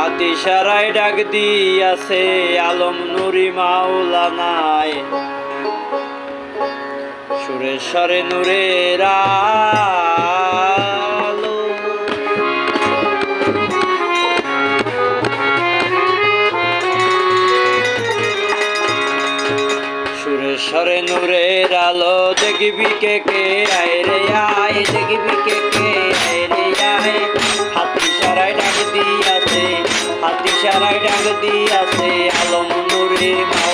হাতিসারায় ডাক দিয়াছে, আলম নুরি মাওলানায়। সুরেশ্বরে নুরেরা সরে নূরের আলো, দেখবি কে কে আয় রে আয়, দেখবি কে কে আয় রে আয়। হাতি সরাই ডাক দিয়া হাতি সারাই ডাক দিয়াছে আলম নুরের মা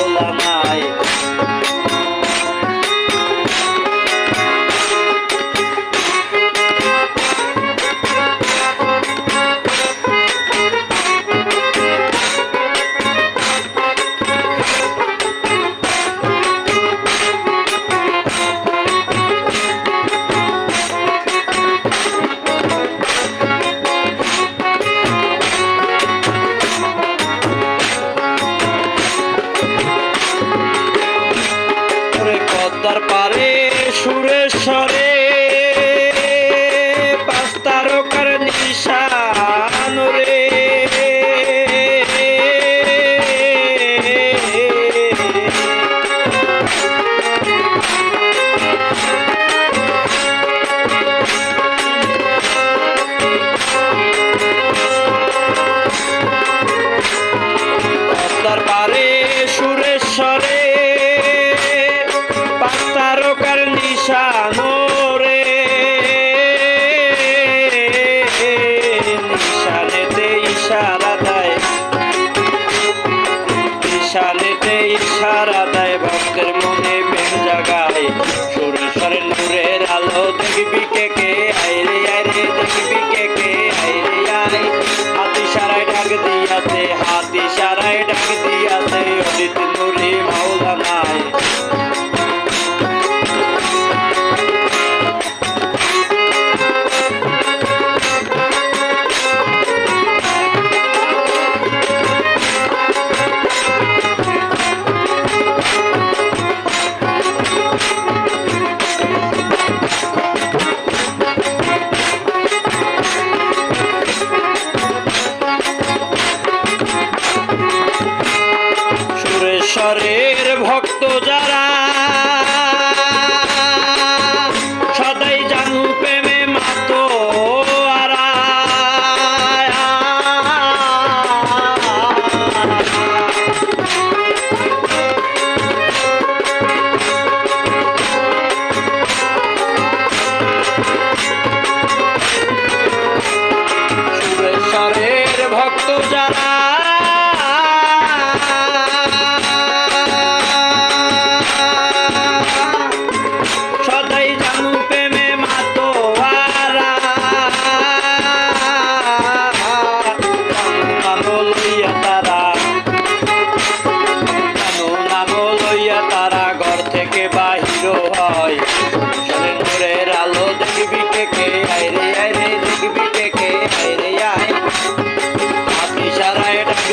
ঈশ্বরের ভক্ত যারা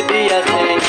দিয়া যায়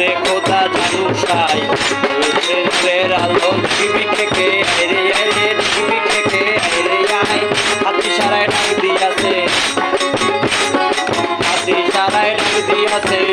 যে খোদা জানু সাই ছেলের আলো টিভি থেকে হেরে হেরে টিভি থেকে হেরে আয় হাতি সারায় ডাক দিয়াছে। হাতি সারায় ডাক দিয়াছে।